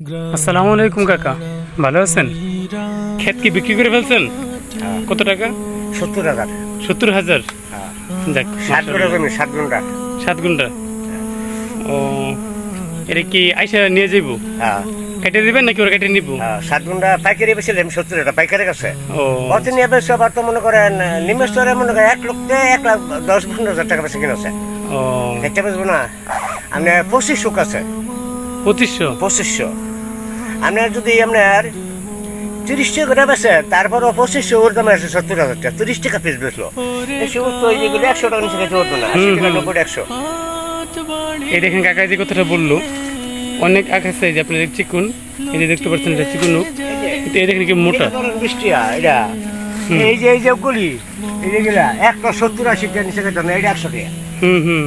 আসসালামু আলাইকুম কাকা। ভালো আছেন? ক্ষেত কি বিক্রি করে ফেলছেন? কত টাকা? সত্তর হাজার। সত্তর হাজার? দেখ করে জমি ঘণ্টা সাত ঘণ্টা ও এটা কি আইসা নিয়ে যাইব? হ্যাঁ। কেটে দিবেন নাকি ওরা কেটে নিব? সাত ঘণ্টা পাইকারি বেছিলাম সত্তর হাজার পাইকারি কাছে। ও। অত নিয়ে বেশি আবার তো মনে করেন নিম্ন স্তরে মনে করেন এক লক্ষ এক লাখ দশ পনেরো হাজার টাকা বেশি কিনেছে। ও। দেখতে পারব না? আপনার পঁচিশশো কাছে। পঁচিশশো? পঁচিশশো। আপনার যদি আপনার তিরিশ টাকা করে বেছে তারপরও পঁচিশশো ওর দাম আছে সত্তর হাজার টাকা তিরিশ টাকা পিস বেচলো। যেগুলো একশো টাকা নিচে খেতে না আশি টাকা নব্বই একশো। এই দেখেন কাকা যে কথাটা বলল অনেক আখ আছে যে আপনার চিকুন এই যে দেখতে পাচ্ছেন এটা চিকুন কিন্তু এই দেখেন কি মোটা। বৃষ্টি এটা। এই যে এই যে গুলি এই যে গুলা একটা সত্তর আশি টাকা নিচে খেতে না এটা একশো টাকা। হুম হুম।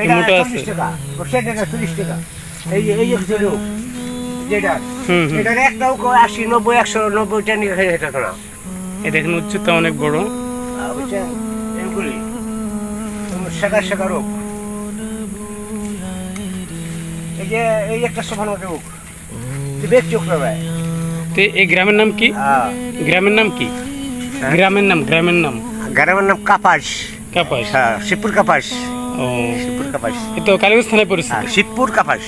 এটা মোটা আছে। চল্লিশ টাকা সে টাকা চল্লিশ টাকা। এই যে এই যে যেটা। হুম হুম। এটার একটাও আশি নব্বই একশো নিয়ে না। দেখেন উচ্চতা অনেক বড়। আহ, শেখা শেখা রোগ। এই যে এই একটা সোফানো রোগ। ব্যক্তি ভাই তো এই গ্রামের নাম কি? হ্যাঁ। গ্রামের নাম কি? গ্রামের নাম গ্রামের নাম। গ্রামের নাম কাপাস। কাপাস? হ্যাঁ শিবপুর কাপাস। ও। শিবপুর কাপাস। এ তো কালীগঞ্জ থানায় পড়েছে হ্যাঁ শিবপুর কাপাস।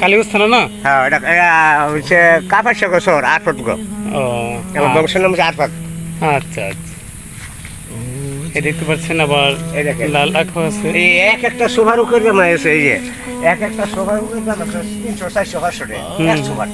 কালীগঞ্জ থানা না? হ্যাঁ এটা এটা হচ্ছে কাপাস শেখর শহর আটপট গো। ও বংশের নাম হচ্ছে আটপট আচ্ছা আচ্ছা। এই দেখতে পাচ্ছেন আবার লাল আখও আছে। এই এক একটা সোফার উপরে দাম আছে এই যে। এক একটা সোফার উপরে দাম আছে তিনশো চারশো পাঁচশো টাকা। এক সোফার